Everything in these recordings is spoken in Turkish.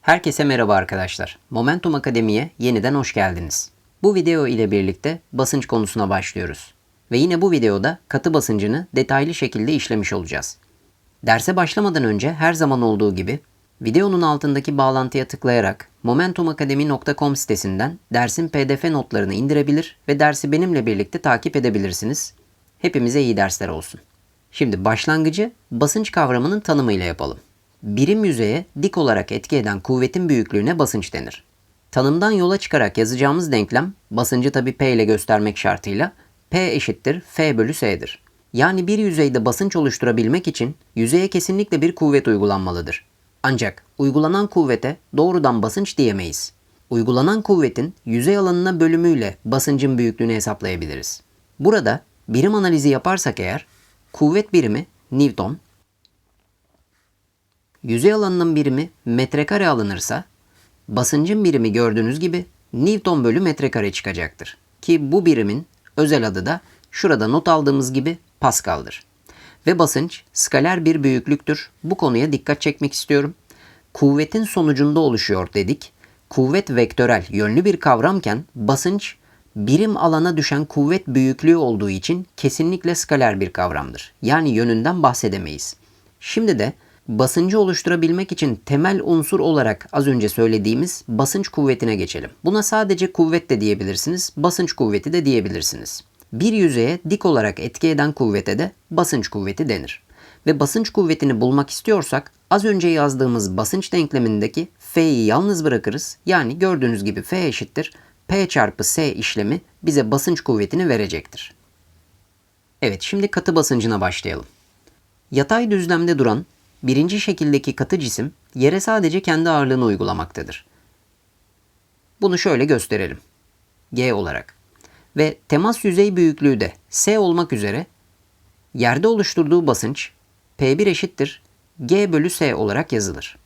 Herkese merhaba arkadaşlar. Momentum Akademi'ye yeniden hoş geldiniz. Bu video ile birlikte basınç konusuna başlıyoruz. Ve yine bu videoda katı basıncını detaylı şekilde işlemiş olacağız. Derse başlamadan önce her zaman olduğu gibi videonun altındaki bağlantıya tıklayarak momentumakademi.com sitesinden dersin pdf notlarını indirebilir ve dersi benimle birlikte takip edebilirsiniz. Hepimize iyi dersler olsun. Şimdi başlangıcı basınç kavramının tanımıyla yapalım. Birim yüzeye dik olarak etki eden kuvvetin büyüklüğüne basınç denir. Tanımdan yola çıkarak yazacağımız denklem, basıncı tabi P ile göstermek şartıyla, P eşittir F bölü S'dir. Yani bir yüzeyde basınç oluşturabilmek için yüzeye kesinlikle bir kuvvet uygulanmalıdır. Ancak uygulanan kuvvete doğrudan basınç diyemeyiz. Uygulanan kuvvetin yüzey alanına bölümüyle basıncın büyüklüğünü hesaplayabiliriz. Burada birim analizi yaparsak eğer, kuvvet birimi Newton, yüzey alanının birimi metrekare alınırsa basıncın birimi gördüğünüz gibi Newton bölü metrekare çıkacaktır. Ki bu birimin özel adı da şurada not aldığımız gibi Pascal'dır. Ve basınç skaler bir büyüklüktür. Bu konuya dikkat çekmek istiyorum. Kuvvetin sonucunda oluşuyor dedik. Kuvvet vektörel yönlü bir kavramken basınç birim alana düşen kuvvet büyüklüğü olduğu için kesinlikle skaler bir kavramdır. Yani yönünden bahsedemeyiz. Şimdi de basıncı oluşturabilmek için temel unsur olarak az önce söylediğimiz basınç kuvvetine geçelim. Buna sadece kuvvet de diyebilirsiniz, basınç kuvveti de diyebilirsiniz. Bir yüzeye dik olarak etki eden kuvvete de basınç kuvveti denir. Ve basınç kuvvetini bulmak istiyorsak az önce yazdığımız basınç denklemindeki F'yi yalnız bırakırız. Yani gördüğünüz gibi F eşittir P çarpı S işlemi bize basınç kuvvetini verecektir. Evet şimdi katı basıncına başlayalım. Yatay düzlemde duran birinci şekildeki katı cisim yere sadece kendi ağırlığını uygulamaktadır. Bunu şöyle gösterelim. G olarak. Ve temas yüzey büyüklüğü de S olmak üzere yerde oluşturduğu basınç P1 eşittir G bölü S olarak yazılır.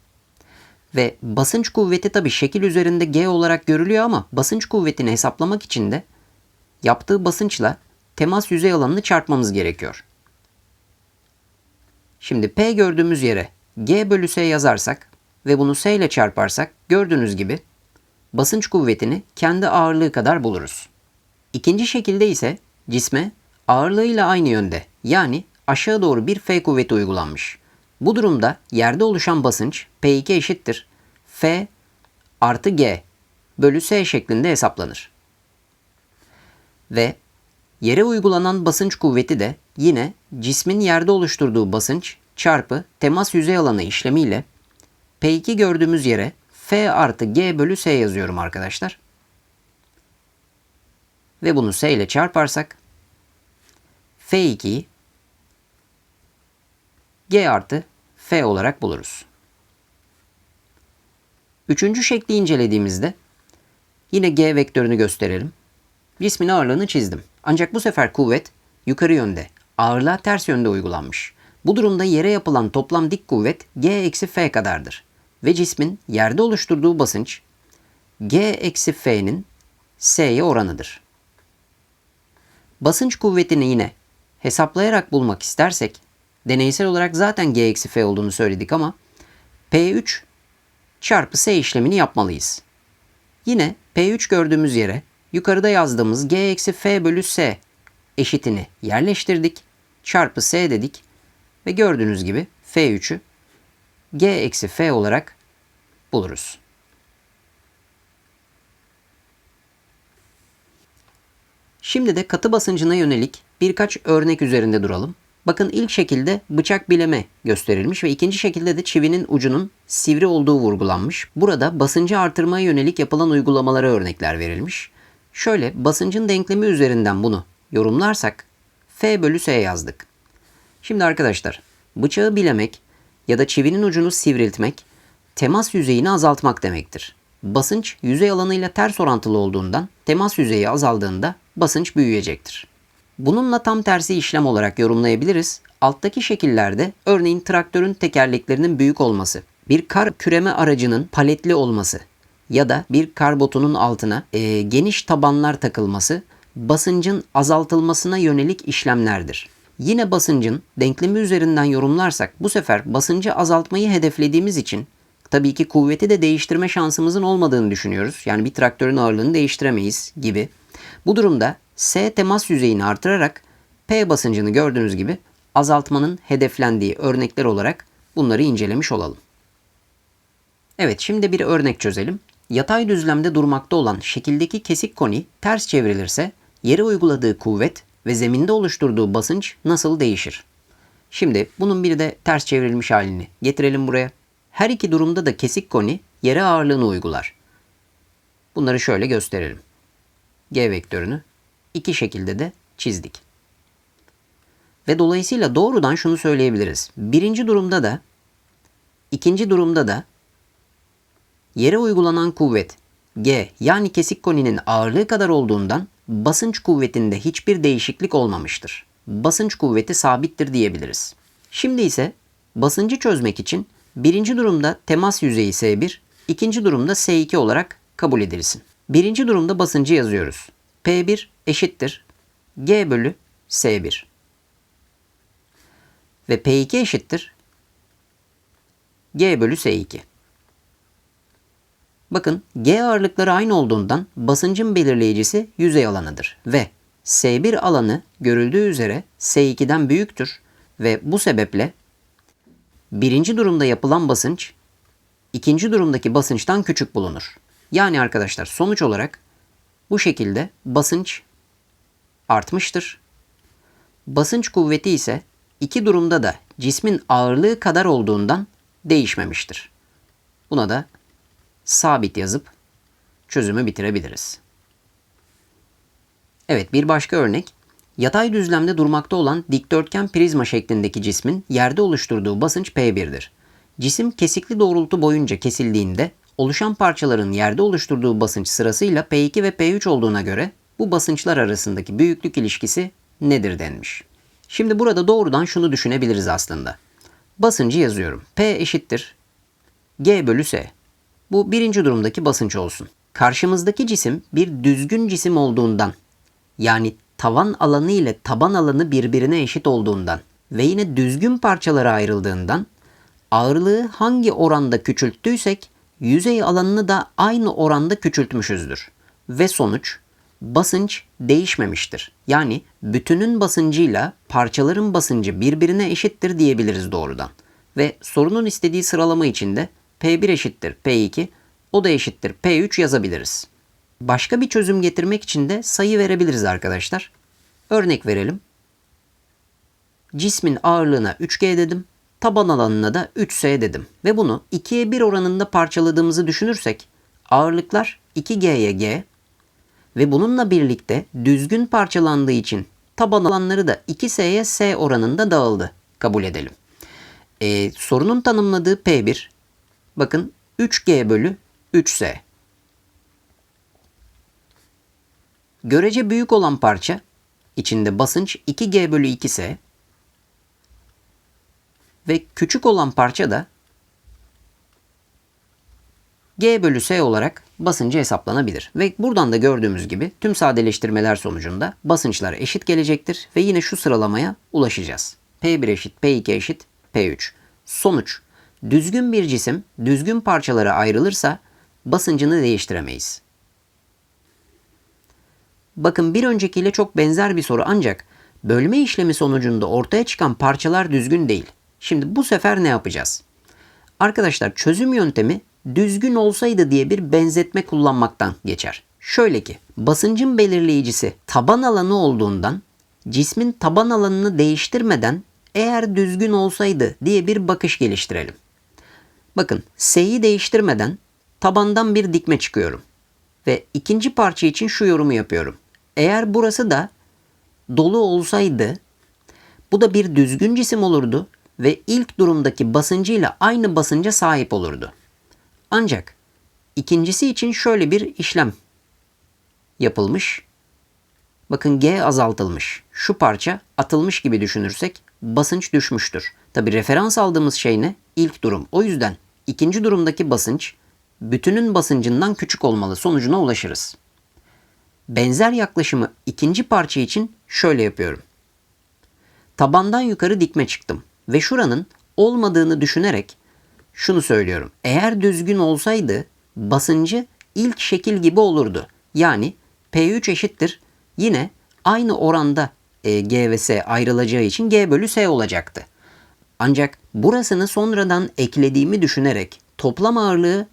Ve basınç kuvveti tabi şekil üzerinde G olarak görülüyor ama basınç kuvvetini hesaplamak için de yaptığı basınçla temas yüzey alanını çarpmamız gerekiyor. Şimdi P gördüğümüz yere G bölü S yazarsak ve bunu S ile çarparsak gördüğünüz gibi basınç kuvvetini kendi ağırlığı kadar buluruz. İkinci şekilde ise cisme ağırlığıyla aynı yönde yani aşağı doğru bir F kuvveti uygulanmış. Bu durumda yerde oluşan basınç P2 eşittir F artı G bölü S şeklinde hesaplanır. Ve yere uygulanan basınç kuvveti de yine cismin yerde oluşturduğu basınç çarpı temas yüzey alanı işlemiyle P2 gördüğümüz yere F artı G bölü S yazıyorum arkadaşlar. Ve bunu S ile çarparsak F2'yi G artı F olarak buluruz. Üçüncü şekli incelediğimizde yine G vektörünü gösterelim. Cismin ağırlığını çizdim. Ancak bu sefer kuvvet yukarı yönde, ağırlığa ters yönde uygulanmış. Bu durumda yere yapılan toplam dik kuvvet G eksi F kadardır. Ve cismin yerde oluşturduğu basınç G eksi F'nin S'ye oranıdır. Basınç kuvvetini yine hesaplayarak bulmak istersek deneysel olarak zaten G eksi F olduğunu söyledik ama P3 çarpı S işlemini yapmalıyız. Yine P3 gördüğümüz yere yukarıda yazdığımız G eksi F bölü S eşitini yerleştirdik. Çarpı S dedik ve gördüğünüz gibi F3'ü G eksi F olarak buluruz. Şimdi de katı basıncına yönelik birkaç örnek üzerinde duralım. Bakın ilk şekilde bıçak bileme gösterilmiş ve ikinci şekilde de çivinin ucunun sivri olduğu vurgulanmış. Burada basıncı artırmaya yönelik yapılan uygulamalara örnekler verilmiş. Şöyle basıncın denklemi üzerinden bunu yorumlarsak F bölü S yazdık. Şimdi arkadaşlar bıçağı bilemek ya da çivinin ucunu sivriltmek temas yüzeyini azaltmak demektir. Basınç yüzey alanıyla ters orantılı olduğundan temas yüzeyi azaldığında basınç büyüyecektir. Bununla tam tersi işlem olarak yorumlayabiliriz. Alttaki şekillerde örneğin traktörün tekerleklerinin büyük olması, bir kar küreme aracının paletli olması ya da bir kar botunun altına e, geniş tabanlar takılması basıncın azaltılmasına yönelik işlemlerdir. Yine basıncın denklemi üzerinden yorumlarsak bu sefer basıncı azaltmayı hedeflediğimiz için tabii ki kuvveti de değiştirme şansımızın olmadığını düşünüyoruz. Yani bir traktörün ağırlığını değiştiremeyiz gibi. Bu durumda S temas yüzeyini artırarak P basıncını gördüğünüz gibi azaltmanın hedeflendiği örnekler olarak bunları incelemiş olalım. Evet şimdi bir örnek çözelim. Yatay düzlemde durmakta olan şekildeki kesik koni ters çevrilirse yere uyguladığı kuvvet ve zeminde oluşturduğu basınç nasıl değişir? Şimdi bunun bir de ters çevrilmiş halini getirelim buraya. Her iki durumda da kesik koni yere ağırlığını uygular. Bunları şöyle gösterelim. G vektörünü iki şekilde de çizdik. Ve dolayısıyla doğrudan şunu söyleyebiliriz. Birinci durumda da ikinci durumda da yere uygulanan kuvvet G yani kesik koninin ağırlığı kadar olduğundan basınç kuvvetinde hiçbir değişiklik olmamıştır. Basınç kuvveti sabittir diyebiliriz. Şimdi ise basıncı çözmek için birinci durumda temas yüzeyi S1, ikinci durumda S2 olarak kabul edilsin. Birinci durumda basıncı yazıyoruz. P1 eşittir G bölü S1. Ve P2 eşittir G bölü S2. Bakın G ağırlıkları aynı olduğundan basıncın belirleyicisi yüzey alanıdır ve S1 alanı görüldüğü üzere S2'den büyüktür ve bu sebeple birinci durumda yapılan basınç ikinci durumdaki basınçtan küçük bulunur. Yani arkadaşlar sonuç olarak bu şekilde basınç artmıştır. Basınç kuvveti ise iki durumda da cismin ağırlığı kadar olduğundan değişmemiştir. Buna da sabit yazıp çözümü bitirebiliriz. Evet bir başka örnek. Yatay düzlemde durmakta olan dikdörtgen prizma şeklindeki cismin yerde oluşturduğu basınç P1'dir. Cisim kesikli doğrultu boyunca kesildiğinde oluşan parçaların yerde oluşturduğu basınç sırasıyla P2 ve P3 olduğuna göre bu basınçlar arasındaki büyüklük ilişkisi nedir denmiş. Şimdi burada doğrudan şunu düşünebiliriz aslında. Basıncı yazıyorum. P eşittir G bölü S. Bu birinci durumdaki basınç olsun. Karşımızdaki cisim bir düzgün cisim olduğundan yani tavan alanı ile taban alanı birbirine eşit olduğundan ve yine düzgün parçalara ayrıldığından ağırlığı hangi oranda küçülttüysek yüzey alanını da aynı oranda küçültmüşüzdür. Ve sonuç basınç değişmemiştir. Yani bütünün basıncıyla parçaların basıncı birbirine eşittir diyebiliriz doğrudan. Ve sorunun istediği sıralama içinde P1 eşittir P2, o da eşittir P3 yazabiliriz. Başka bir çözüm getirmek için de sayı verebiliriz arkadaşlar. Örnek verelim. Cismin ağırlığına 3G dedim. Taban alanına da 3S dedim. Ve bunu 2'ye 1 oranında parçaladığımızı düşünürsek ağırlıklar 2G'ye G ve bununla birlikte düzgün parçalandığı için taban alanları da 2S'ye S oranında dağıldı. Kabul edelim. Ee, sorunun tanımladığı P1 bakın 3G bölü 3S. Görece büyük olan parça içinde basınç 2G bölü 2S ve küçük olan parça da G bölü S olarak basıncı hesaplanabilir. Ve buradan da gördüğümüz gibi tüm sadeleştirmeler sonucunda basınçlar eşit gelecektir ve yine şu sıralamaya ulaşacağız. P1 eşit, P2 eşit, P3. Sonuç, düzgün bir cisim düzgün parçalara ayrılırsa basıncını değiştiremeyiz. Bakın bir öncekiyle çok benzer bir soru ancak bölme işlemi sonucunda ortaya çıkan parçalar düzgün değil. Şimdi bu sefer ne yapacağız? Arkadaşlar çözüm yöntemi düzgün olsaydı diye bir benzetme kullanmaktan geçer. Şöyle ki basıncın belirleyicisi taban alanı olduğundan cismin taban alanını değiştirmeden eğer düzgün olsaydı diye bir bakış geliştirelim. Bakın S'yi değiştirmeden tabandan bir dikme çıkıyorum. Ve ikinci parça için şu yorumu yapıyorum. Eğer burası da dolu olsaydı bu da bir düzgün cisim olurdu ve ilk durumdaki basıncıyla aynı basınca sahip olurdu. Ancak ikincisi için şöyle bir işlem yapılmış. Bakın G azaltılmış. Şu parça atılmış gibi düşünürsek basınç düşmüştür. Tabi referans aldığımız şey ne? İlk durum. O yüzden ikinci durumdaki basınç bütünün basıncından küçük olmalı sonucuna ulaşırız. Benzer yaklaşımı ikinci parça için şöyle yapıyorum. Tabandan yukarı dikme çıktım ve şuranın olmadığını düşünerek şunu söylüyorum. Eğer düzgün olsaydı basıncı ilk şekil gibi olurdu. Yani P3 eşittir yine aynı oranda e, G ve S ayrılacağı için G bölü S olacaktı. Ancak burasını sonradan eklediğimi düşünerek toplam ağırlığı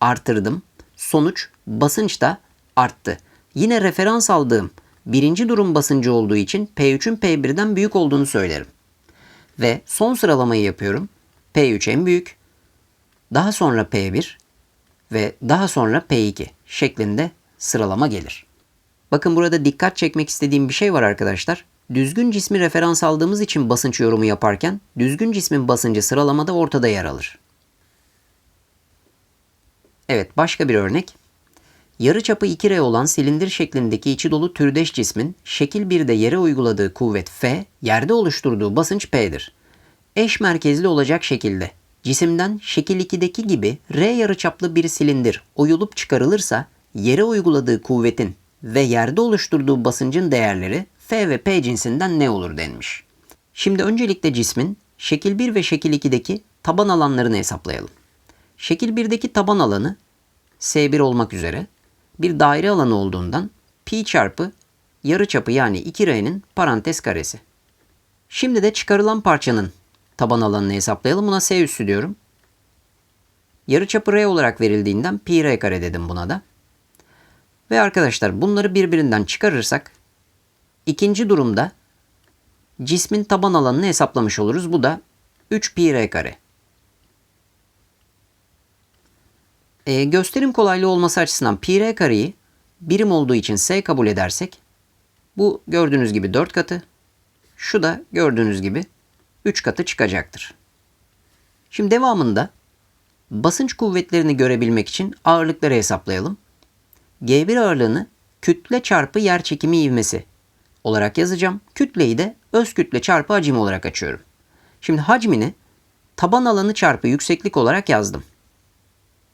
artırdım. Sonuç basınç da arttı. Yine referans aldığım birinci durum basıncı olduğu için P3'ün P1'den büyük olduğunu söylerim. Ve son sıralamayı yapıyorum. P3 en büyük, daha sonra P1 ve daha sonra P2 şeklinde sıralama gelir. Bakın burada dikkat çekmek istediğim bir şey var arkadaşlar. Düzgün cismi referans aldığımız için basınç yorumu yaparken düzgün cismin basıncı sıralamada ortada yer alır. Evet başka bir örnek. Yarıçapı 2R olan silindir şeklindeki içi dolu türdeş cismin şekil 1'de yere uyguladığı kuvvet F, yerde oluşturduğu basınç P'dir. Eş merkezli olacak şekilde cisimden şekil 2'deki gibi R yarıçaplı bir silindir oyulup çıkarılırsa yere uyguladığı kuvvetin ve yerde oluşturduğu basıncın değerleri F ve P cinsinden ne olur denmiş. Şimdi öncelikle cismin şekil 1 ve şekil 2'deki taban alanlarını hesaplayalım. Şekil 1'deki taban alanı S1 olmak üzere bir daire alanı olduğundan pi çarpı yarıçapı yani 2R'nin parantez karesi. Şimdi de çıkarılan parçanın taban alanını hesaplayalım. Buna S üssü diyorum. Yarıçapı R olarak verildiğinden pi R kare dedim buna da. Ve arkadaşlar bunları birbirinden çıkarırsak ikinci durumda cismin taban alanını hesaplamış oluruz. Bu da 3 pi R kare. E, gösterim kolaylığı olması açısından pi r kareyi birim olduğu için s kabul edersek bu gördüğünüz gibi 4 katı şu da gördüğünüz gibi 3 katı çıkacaktır. Şimdi devamında basınç kuvvetlerini görebilmek için ağırlıkları hesaplayalım. G1 ağırlığını kütle çarpı yer çekimi ivmesi olarak yazacağım. Kütleyi de öz kütle çarpı hacim olarak açıyorum. Şimdi hacmini taban alanı çarpı yükseklik olarak yazdım.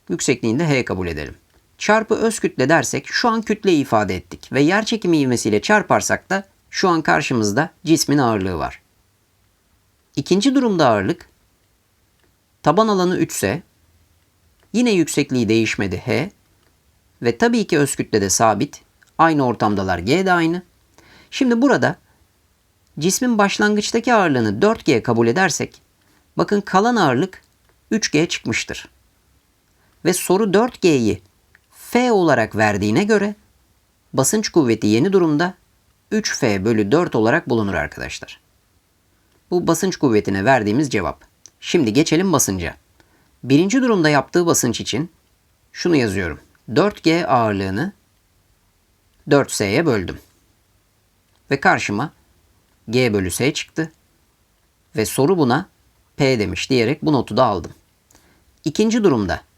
Yüksekliğini de h kabul edelim. Çarpı öz kütle dersek şu an kütleyi ifade ettik ve yer çekimi ivmesiyle çarparsak da şu an karşımızda cismin ağırlığı var. İkinci durumda ağırlık taban alanı 3 ise yine yüksekliği değişmedi h ve tabii ki öz kütle de sabit. Aynı ortamdalar g de aynı. Şimdi burada cismin başlangıçtaki ağırlığını 4g kabul edersek bakın kalan ağırlık 3g çıkmıştır ve soru 4G'yi F olarak verdiğine göre basınç kuvveti yeni durumda 3F bölü 4 olarak bulunur arkadaşlar. Bu basınç kuvvetine verdiğimiz cevap. Şimdi geçelim basınca. Birinci durumda yaptığı basınç için şunu yazıyorum. 4G ağırlığını 4S'ye böldüm. Ve karşıma G bölü S çıktı. Ve soru buna P demiş diyerek bu notu da aldım. İkinci durumda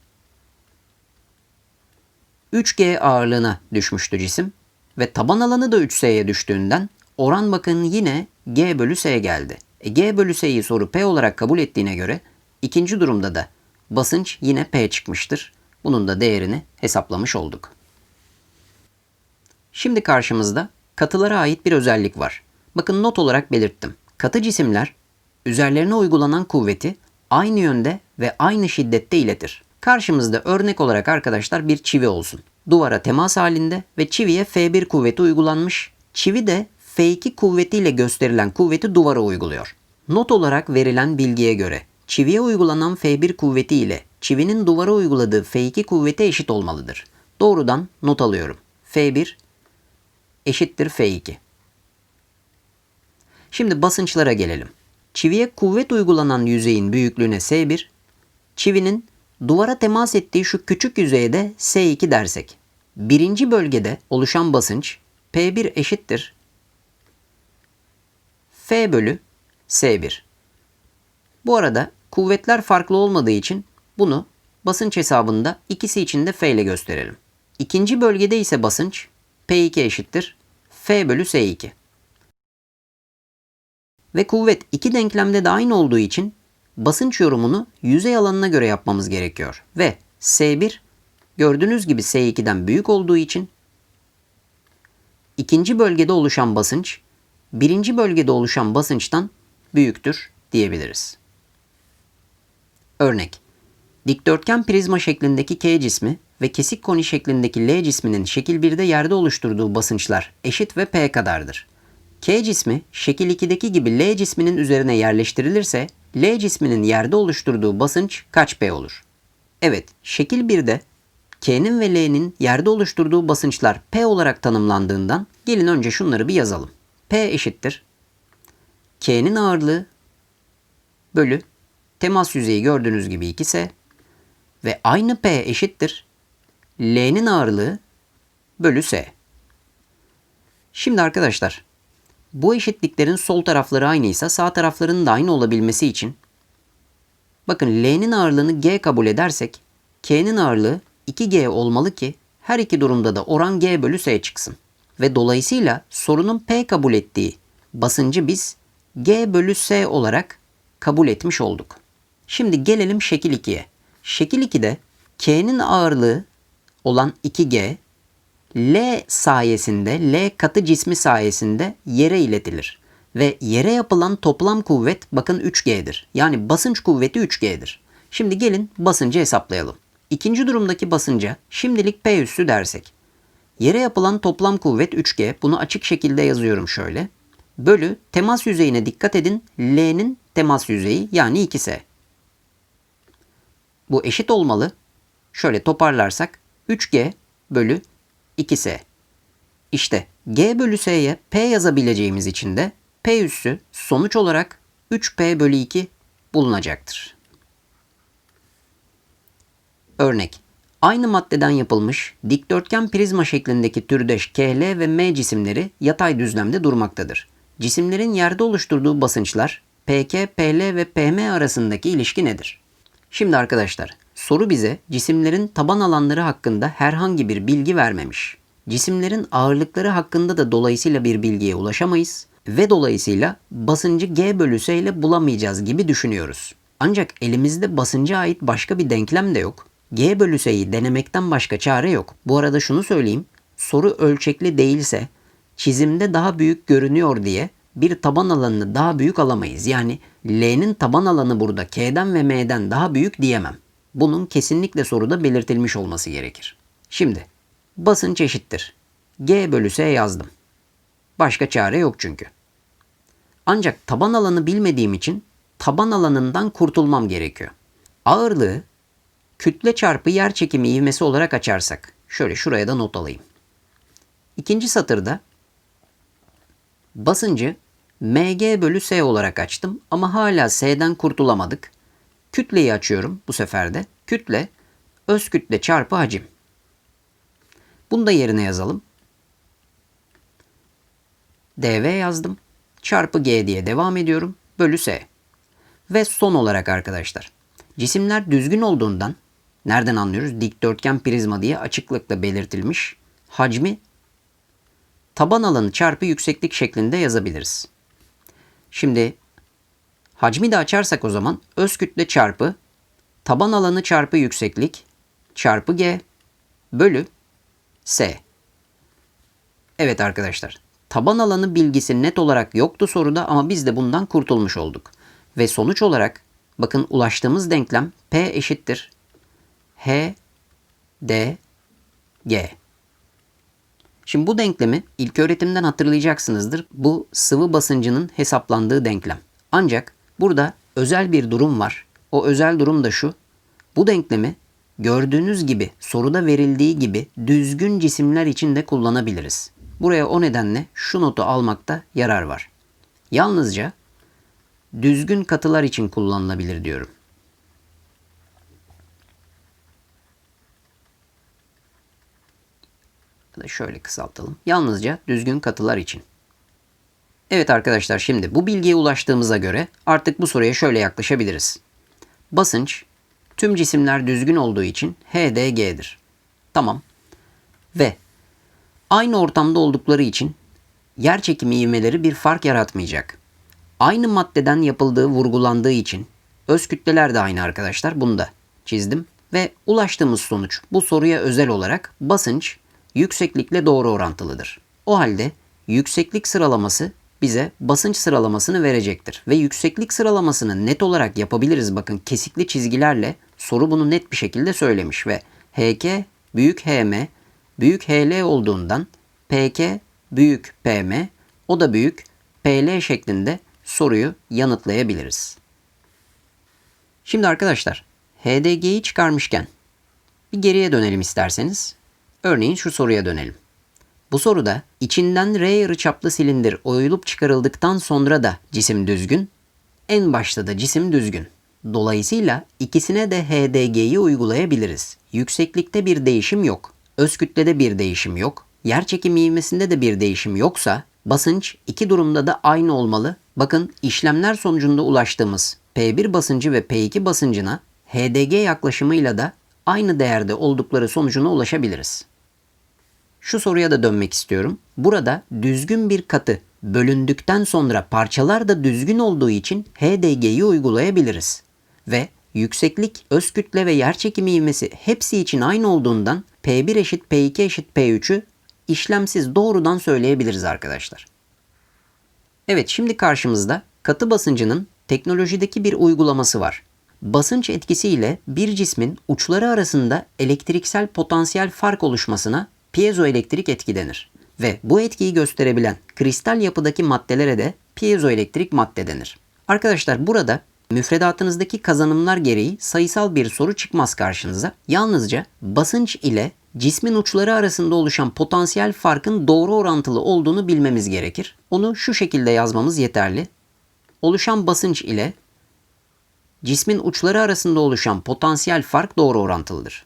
3G ağırlığına düşmüştü cisim ve taban alanı da 3S'ye düştüğünden oran bakın yine G bölü S geldi. E, G bölü S'yi soru P olarak kabul ettiğine göre ikinci durumda da basınç yine P çıkmıştır. Bunun da değerini hesaplamış olduk. Şimdi karşımızda katılara ait bir özellik var. Bakın not olarak belirttim. Katı cisimler üzerlerine uygulanan kuvveti aynı yönde ve aynı şiddette iletir. Karşımızda örnek olarak arkadaşlar bir çivi olsun. Duvara temas halinde ve çiviye F1 kuvveti uygulanmış. Çivi de F2 kuvvetiyle gösterilen kuvveti duvara uyguluyor. Not olarak verilen bilgiye göre çiviye uygulanan F1 kuvveti ile çivinin duvara uyguladığı F2 kuvveti eşit olmalıdır. Doğrudan not alıyorum. F1 eşittir F2. Şimdi basınçlara gelelim. Çiviye kuvvet uygulanan yüzeyin büyüklüğüne S1, çivinin duvara temas ettiği şu küçük yüzeye de S2 dersek. Birinci bölgede oluşan basınç P1 eşittir F bölü S1. Bu arada kuvvetler farklı olmadığı için bunu basınç hesabında ikisi için de F ile gösterelim. İkinci bölgede ise basınç P2 eşittir F bölü S2. Ve kuvvet iki denklemde de aynı olduğu için basınç yorumunu yüzey alanına göre yapmamız gerekiyor. Ve S1 gördüğünüz gibi S2'den büyük olduğu için ikinci bölgede oluşan basınç birinci bölgede oluşan basınçtan büyüktür diyebiliriz. Örnek Dikdörtgen prizma şeklindeki K cismi ve kesik koni şeklindeki L cisminin şekil 1'de yerde oluşturduğu basınçlar eşit ve P kadardır. K cismi şekil 2'deki gibi L cisminin üzerine yerleştirilirse L cisminin yerde oluşturduğu basınç kaç P olur? Evet, şekil 1'de K'nin ve L'nin yerde oluşturduğu basınçlar P olarak tanımlandığından gelin önce şunları bir yazalım. P eşittir. K'nin ağırlığı bölü temas yüzeyi gördüğünüz gibi 2S ve aynı P eşittir. L'nin ağırlığı bölü S. Şimdi arkadaşlar bu eşitliklerin sol tarafları aynıysa sağ taraflarının da aynı olabilmesi için bakın L'nin ağırlığını G kabul edersek K'nin ağırlığı 2G olmalı ki her iki durumda da oran G bölü S çıksın. Ve dolayısıyla sorunun P kabul ettiği basıncı biz G bölü S olarak kabul etmiş olduk. Şimdi gelelim şekil 2'ye. Şekil 2'de K'nin ağırlığı olan 2G L sayesinde, L katı cismi sayesinde yere iletilir. Ve yere yapılan toplam kuvvet bakın 3G'dir. Yani basınç kuvveti 3G'dir. Şimdi gelin basıncı hesaplayalım. İkinci durumdaki basınca şimdilik P üssü dersek. Yere yapılan toplam kuvvet 3G. Bunu açık şekilde yazıyorum şöyle. Bölü temas yüzeyine dikkat edin. L'nin temas yüzeyi yani 2S. Bu eşit olmalı. Şöyle toparlarsak 3G bölü 2S. İşte G bölü S'ye P yazabileceğimiz için de P üssü sonuç olarak 3P bölü 2 bulunacaktır. Örnek. Aynı maddeden yapılmış dikdörtgen prizma şeklindeki türdeş KL ve M cisimleri yatay düzlemde durmaktadır. Cisimlerin yerde oluşturduğu basınçlar PK, PL ve PM arasındaki ilişki nedir? Şimdi arkadaşlar soru bize cisimlerin taban alanları hakkında herhangi bir bilgi vermemiş. Cisimlerin ağırlıkları hakkında da dolayısıyla bir bilgiye ulaşamayız ve dolayısıyla basıncı G bölü S ile bulamayacağız gibi düşünüyoruz. Ancak elimizde basınca ait başka bir denklem de yok. G bölü S'yi denemekten başka çare yok. Bu arada şunu söyleyeyim. Soru ölçekli değilse çizimde daha büyük görünüyor diye bir taban alanını daha büyük alamayız. Yani L'nin taban alanı burada K'den ve M'den daha büyük diyemem. Bunun kesinlikle soruda belirtilmiş olması gerekir. Şimdi basınç eşittir. G bölü S yazdım. Başka çare yok çünkü. Ancak taban alanı bilmediğim için taban alanından kurtulmam gerekiyor. Ağırlığı kütle çarpı yer çekimi ivmesi olarak açarsak. Şöyle şuraya da not alayım. İkinci satırda basıncı mg bölü s olarak açtım ama hala s'den kurtulamadık. Kütleyi açıyorum bu sefer de. Kütle öz kütle çarpı hacim. Bunu da yerine yazalım. dv yazdım. Çarpı g diye devam ediyorum. Bölü s. Ve son olarak arkadaşlar. Cisimler düzgün olduğundan nereden anlıyoruz? Dikdörtgen prizma diye açıklıkla belirtilmiş. Hacmi taban alanı çarpı yükseklik şeklinde yazabiliriz. Şimdi hacmi de açarsak o zaman öz kütle çarpı taban alanı çarpı yükseklik çarpı g bölü s. Evet arkadaşlar taban alanı bilgisi net olarak yoktu soruda ama biz de bundan kurtulmuş olduk. Ve sonuç olarak bakın ulaştığımız denklem P eşittir H D G. Şimdi bu denklemi ilk öğretimden hatırlayacaksınızdır. Bu sıvı basıncının hesaplandığı denklem. Ancak burada özel bir durum var. O özel durum da şu. Bu denklemi gördüğünüz gibi soruda verildiği gibi düzgün cisimler için de kullanabiliriz. Buraya o nedenle şu notu almakta yarar var. Yalnızca düzgün katılar için kullanılabilir diyorum. Şöyle kısaltalım. Yalnızca düzgün katılar için. Evet arkadaşlar şimdi bu bilgiye ulaştığımıza göre artık bu soruya şöyle yaklaşabiliriz. Basınç tüm cisimler düzgün olduğu için HDG'dir. Tamam. Ve aynı ortamda oldukları için yer çekimi ivmeleri bir fark yaratmayacak. Aynı maddeden yapıldığı vurgulandığı için öz kütleler de aynı arkadaşlar. Bunu da çizdim. Ve ulaştığımız sonuç bu soruya özel olarak basınç yükseklikle doğru orantılıdır. O halde yükseklik sıralaması bize basınç sıralamasını verecektir. Ve yükseklik sıralamasını net olarak yapabiliriz. Bakın kesikli çizgilerle soru bunu net bir şekilde söylemiş ve HK büyük HM büyük HL olduğundan PK büyük PM o da büyük PL şeklinde soruyu yanıtlayabiliriz. Şimdi arkadaşlar HDG'yi çıkarmışken bir geriye dönelim isterseniz. Örneğin şu soruya dönelim. Bu soruda içinden R yarıçaplı silindir oyulup çıkarıldıktan sonra da cisim düzgün, en başta da cisim düzgün. Dolayısıyla ikisine de HDG'yi uygulayabiliriz. Yükseklikte bir değişim yok. Öz kütlede bir değişim yok. Yer çekimi ivmesinde de bir değişim yoksa basınç iki durumda da aynı olmalı. Bakın işlemler sonucunda ulaştığımız P1 basıncı ve P2 basıncına HDG yaklaşımıyla da aynı değerde oldukları sonucuna ulaşabiliriz. Şu soruya da dönmek istiyorum. Burada düzgün bir katı bölündükten sonra parçalar da düzgün olduğu için HDG'yi uygulayabiliriz. Ve yükseklik, öz kütle ve yer çekimi ivmesi hepsi için aynı olduğundan P1 eşit P2 eşit P3'ü işlemsiz doğrudan söyleyebiliriz arkadaşlar. Evet şimdi karşımızda katı basıncının teknolojideki bir uygulaması var. Basınç etkisiyle bir cismin uçları arasında elektriksel potansiyel fark oluşmasına piezoelektrik etki denir. Ve bu etkiyi gösterebilen kristal yapıdaki maddelere de piezoelektrik madde denir. Arkadaşlar burada müfredatınızdaki kazanımlar gereği sayısal bir soru çıkmaz karşınıza. Yalnızca basınç ile cismin uçları arasında oluşan potansiyel farkın doğru orantılı olduğunu bilmemiz gerekir. Onu şu şekilde yazmamız yeterli. Oluşan basınç ile cismin uçları arasında oluşan potansiyel fark doğru orantılıdır.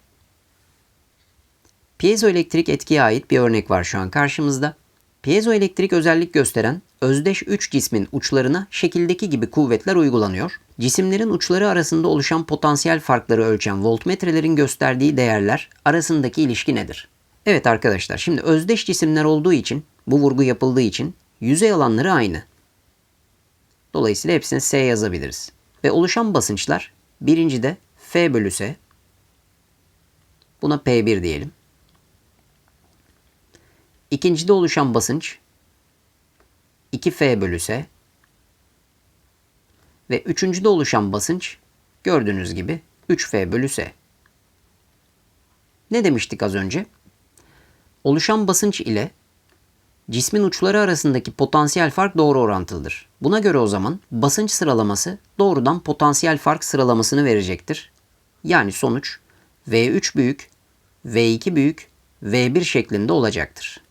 Piezoelektrik etkiye ait bir örnek var şu an karşımızda. Piezoelektrik özellik gösteren özdeş 3 cismin uçlarına şekildeki gibi kuvvetler uygulanıyor. Cisimlerin uçları arasında oluşan potansiyel farkları ölçen voltmetrelerin gösterdiği değerler arasındaki ilişki nedir? Evet arkadaşlar şimdi özdeş cisimler olduğu için bu vurgu yapıldığı için yüzey alanları aynı. Dolayısıyla hepsine S yazabiliriz. Ve oluşan basınçlar birincide F bölü S. Buna P1 diyelim. İkincide oluşan basınç 2F bölü S. Ve üçüncüde oluşan basınç gördüğünüz gibi 3F bölü S. Ne demiştik az önce? Oluşan basınç ile cismin uçları arasındaki potansiyel fark doğru orantılıdır. Buna göre o zaman basınç sıralaması doğrudan potansiyel fark sıralamasını verecektir. Yani sonuç V3 büyük, V2 büyük, V1 şeklinde olacaktır.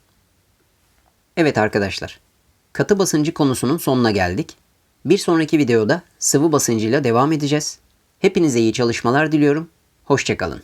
Evet arkadaşlar, katı basıncı konusunun sonuna geldik. Bir sonraki videoda sıvı basıncıyla devam edeceğiz. Hepinize iyi çalışmalar diliyorum. Hoşçakalın.